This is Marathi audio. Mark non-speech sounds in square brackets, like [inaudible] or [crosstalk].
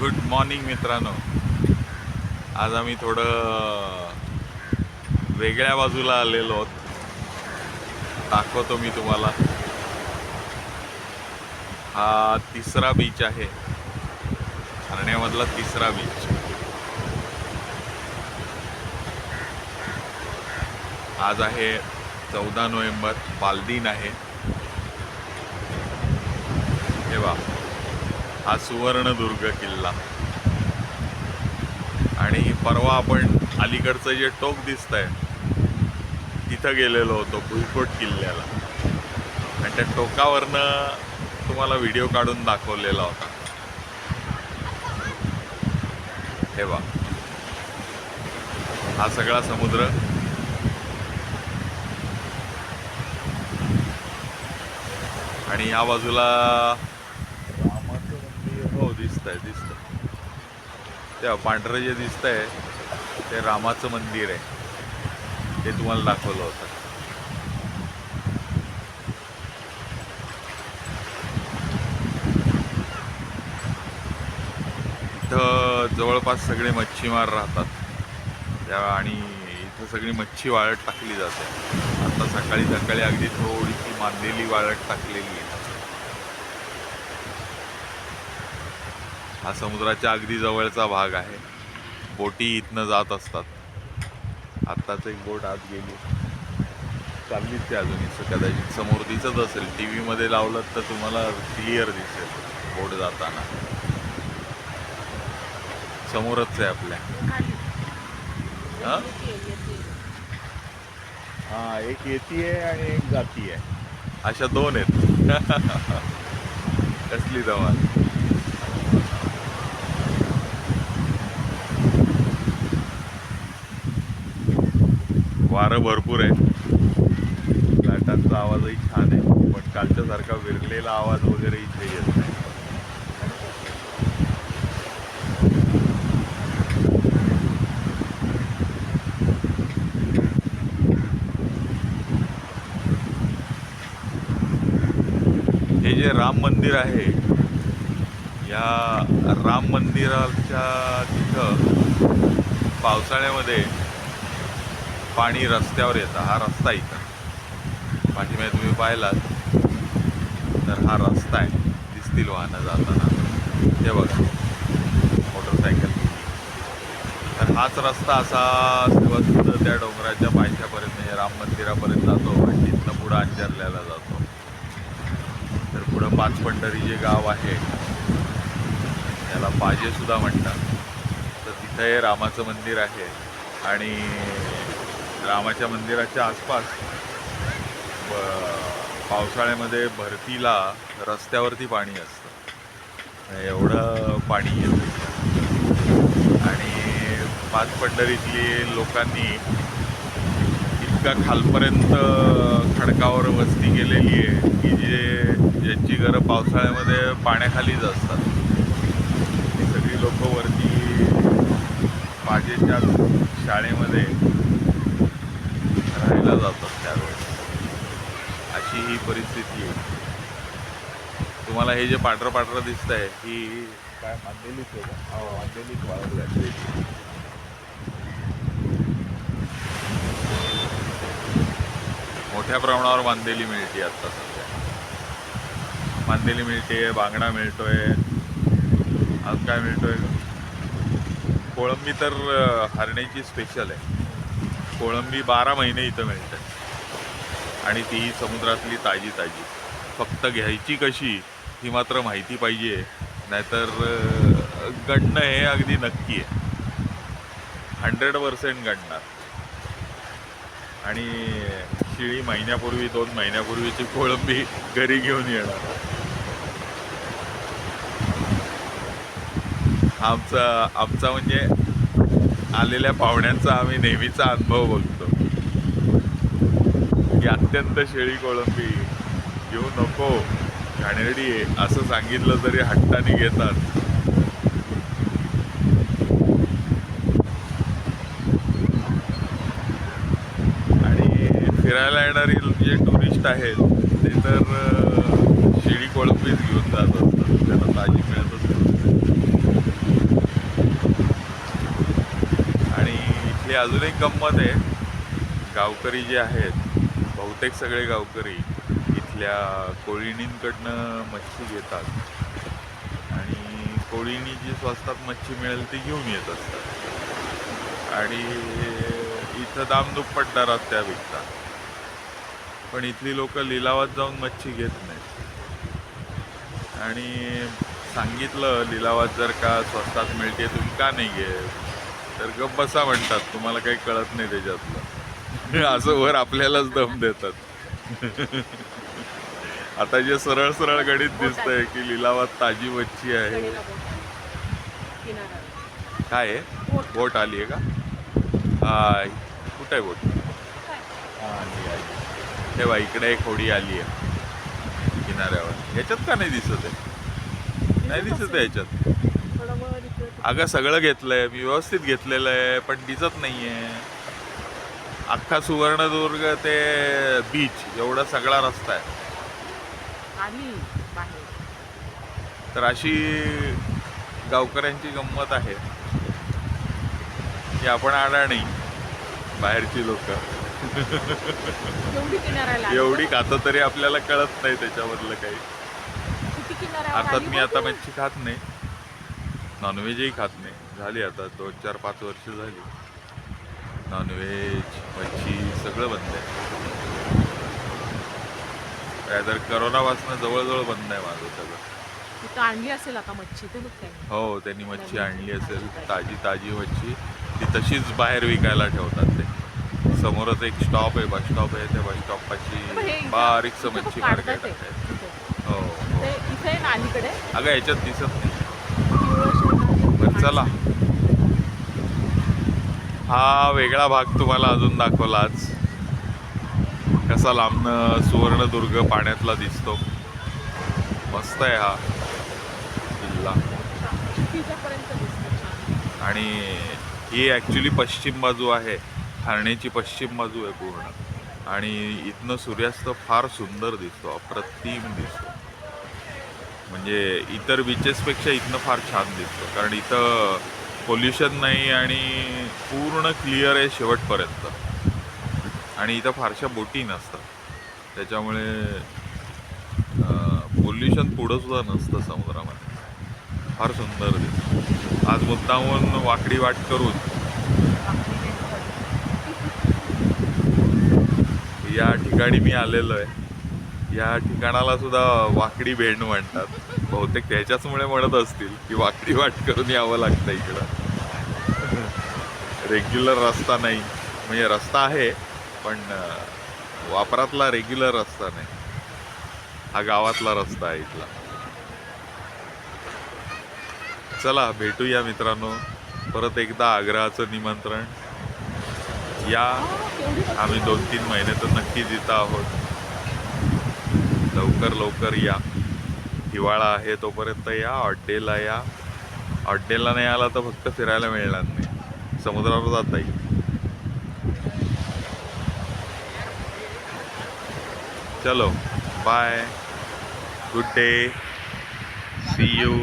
गुड मॉर्निंग मित्रांनो. आज आम्ही थोडं वेगळ्या बाजूला आलेलो आहोत. दाखवतो मी तुम्हाला. हा तिसरा बीच आहे. हरण्यामधला तिसरा बीच आज आहे चौदा नोव्हेंबर बालदिन आहे. हे वा हा सुवर्णदुर्ग किल्ला. आणि परवा आपण अलीकडचं जे टोक दिसतंय तिथं गेलेलो होतो भुईकोट किल्ल्याला. आणि त्या टोकावरनं तुम्हाला व्हिडिओ काढून दाखवलेला होता. हे बा हा सगळा समुद्र. आणि या बाजूला रामाचं मंदिर हो दिसतंय दिसतंय त्या पांढरं जे दिसतंय ते रामाचं मंदिर आहे. ते तुम्हाला दाखवलं होतं. इथं जवळपास सगळे मच्छीमार राहतात. त्या आणि इथं सगळी मच्छी वाळत टाकली जाते. आता सकाळी सकाळी अगदी थोडीशी मांदेली वाळत टाकलेली आहे. हा समुद्राच्या अगदी जवळचा भाग आहे. बोटी इथनं जात असतात. आत्ताच एक बोट आत गेली. चाललीच ते अजून इथं कदाचित. समोर दिसत असेल. टी व्हीमध्ये लावलं तर तुम्हाला क्लिअर दिसेल बोट जाताना. समोरच आहे आपल्या. हा? हा एक येती आहे आणि एक जाती. आहे अशा दोन आहेत. [laughs] कसली धमाल वारं भरपूर आहे लाटांचा आवाजही छान आहे पण कालच्यासारखा विरलेला आवाज वगैरे इथे येत नाही. हे जे राम मंदिर आहे या राम मंदिराच्या तिथं पावसाळ्यामध्ये पाणी रस्त्यावर येतं हा रस्ता इथं. पाठीमागे म्हणजे तुम्ही पाहिलात तर हा रस्ता आहे दिसतील वाहनं जाताना. हे बघा मोटरसायकल. तर हाच रस्ता असा सर्वस्व त्या डोंगराच्या पायथ्यापर्यंत म्हणजे राम मंदिरापर्यंत जातो आणि तिथनं पुढं अंजरल्याला जातो. तर पुढं पाच पंढरी जे गाव आहे त्याला पाजेसुद्धा म्हणतात. तर तिथं हे रामाचं मंदिर आहे आणि रामाच्या मंदिराच्या आसपास ब- पावसाळ्यामध्ये भरतीला रस्त्यावरती पाणी असतं. एवढं पाणी येतं आणि पाच पंढरीतली लोकांनी इतका खालपर्यंत खडकावर वस्ती केलेली आहे की जे ज्यांची घरं पावसाळ्यामध्ये पाण्याखालीच असतात. ती सगळी लोकं वरती माझेच्या शाळेमध्ये राहायला जातात त्यावेळेस अशी ही परिस्थिती आहे. तुम्हाला हे जे पांढरं पांढरं दिसत आहे ही काय मांदेलीच आहे का? हो मांदेलीच वाळत घातलेली मोठ्या प्रमाणावर मांदेली मिळते आता सध्या. मांदेली मिळते बांगडा मिळतोय. आज काय मिळतोय? कोळंबी तर हरण्याची स्पेशल आहे. कोळंबी बारा महिने इथं मिळते. आणि ती समुद्रातली ताजी ताजी. फक्त घ्यायची कशी ही मात्र माहिती पाहिजे. नाहीतर गणणं हे अगदी नक्की आहे. हंड्रेड पर्सेंट गणणार आणि शिळी महिन्यापूर्वी दोन महिन्यापूर्वीची कोळंबी घरी घेऊन येणार. आमचा आमचा म्हणजे आलेल्या पाहुण्यांचा आम्ही नेहमीचा अनुभव बघतो की अत्यंत शेळी कोळंबी घेऊ नको घाणेरडी आहे असं सांगितलं तरी हट्टाने घेतात. आणि फिरायला येणारी जे टुरिस्ट आहेत ते तर अं, शेळी कोळंबीच घेऊन जात असतात त्यांना ताजी मिळतच नाही अजून एक गंमत आहे. गावकरी जे आहेत बहुतेक सगळे गावकरी इथल्या कोळिणींकडनं मच्छी घेतात. आणि कोळिणी जी स्वस्तात मच्छी मिळेल ती घेऊन येत असतात. आणि इथं दाम दुप्पट दरात त्या विकतात. पण इथली लोक लिलावात जाऊन मच्छी घेत नाहीत. आणि सांगितलं लिलावात जर का स्वस्तात मिळते तुम्ही का नाही घेत? तर गप बसा म्हणतात. तुम्हाला काही कळत नाही त्याच्यातलं. [laughs] असं वर आपल्यालाच दम देतात. [laughs] आता जे सरळ सरळ गणित दिसतंय की लिलावात ताजी मच्छी आहे. काय आहे? बोट. आली आहे का? हा कुठं आहे बोट? हा तेव्हा इकडे एक होडी आली आहे. किनाऱ्यावर. याच्यात का नाही दिसत आहे? नाही दिसत आहे याच्यात थोडं वर इकडे तिकडे. अगं सगळं घेतलंय मी व्यवस्थित घेतलेलं आहे पण दिसत नाहीये. अख्खा सुवर्णदुर्ग ते बीच एवढा सगळा रस्ता आहे. तर अशी गावकऱ्यांची गंमत आहे. की आपण अडाणी बाहेरची लोक. एवढी? खातं तरी आपल्याला कळत नाही त्याच्यामधलं काही. अर्थात मी आता. मच्छी खात नाही. नॉनव्हेजही खात नाही. झाली आता दोन चार पाच वर्ष झाली. नॉनव्हेज मच्छी सगळं बंद आहे. काय तर करोनापासून जवळजवळ बंद आहे माझं सगळं. आणली असेल आता मच्छी ते हो त्यांनी मच्छी आणली असेल ताजी ताजी मच्छी. ती तशीच बाहेर विकायला ठेवतात ते. समोरच एक स्टॉप आहे बस स्टॉप आहे त्या बस स्टॉप बघ हे पाशी इथं- बारीकचं इथं मच्छी मार्केट. आहे. हो अलीकडे? अगं याच्यात दिसत नाही. चला. हा वेगळा भाग तुम्हाला अजून दाखवला आज. कसा लांबनं सुवर्णदुर्ग पाण्यातला दिसतो. मस्त आहे हा. किल्ला. आणि ही ॲक्च्युली पश्चिम बाजू आहे. ठाण्याची पश्चिम बाजू आहे पूर्ण. आणि इथनं सूर्यास्त फार सुंदर दिसतो. अप्रतिम दिसतो. म्हणजे इतर बीचेसपेक्षा इथनं फार छान दिसतो. कारण इथं पोल्युशन नाही आणि पूर्ण क्लिअर आहे शेवटपर्यंत. आणि इथं फारशा बोटी नसतात. त्याच्यामुळे पोल्युशन पुढं सुद्धा नसतं समुद्रामध्ये. फार सुंदर दिसतं. आज मुद्दामून वाकडी वाट करून. या ठिकाणी मी आलेलो आहे या ठिकाणाला सुद्धा वाकडी भेण म्हणतात. बहुतेक त्याच्याचमुळे म्हणत असतील की वाकडी वाट करून यावं लागतं इकडं. रेग्युलर रस्ता नाही. म्हणजे रस्ता आहे पण वापरातला रेग्युलर रस्ता नाही. हा गावातला रस्ता आहे इथला. चला भेटूया मित्रांनो. परत एकदा आग्रहाचं निमंत्रण. या आम्ही दोन तीन महिने तर नक्कीच इथं आहोत. लवकर लवकर या. हिवाळा आहे तोपर्यंत या ऑड्डेला या. ऑड्डेला नाही आला तर फक्त फिरायला मिळणार नाही. समुद्रावर जाता येईल चलो bye good day see you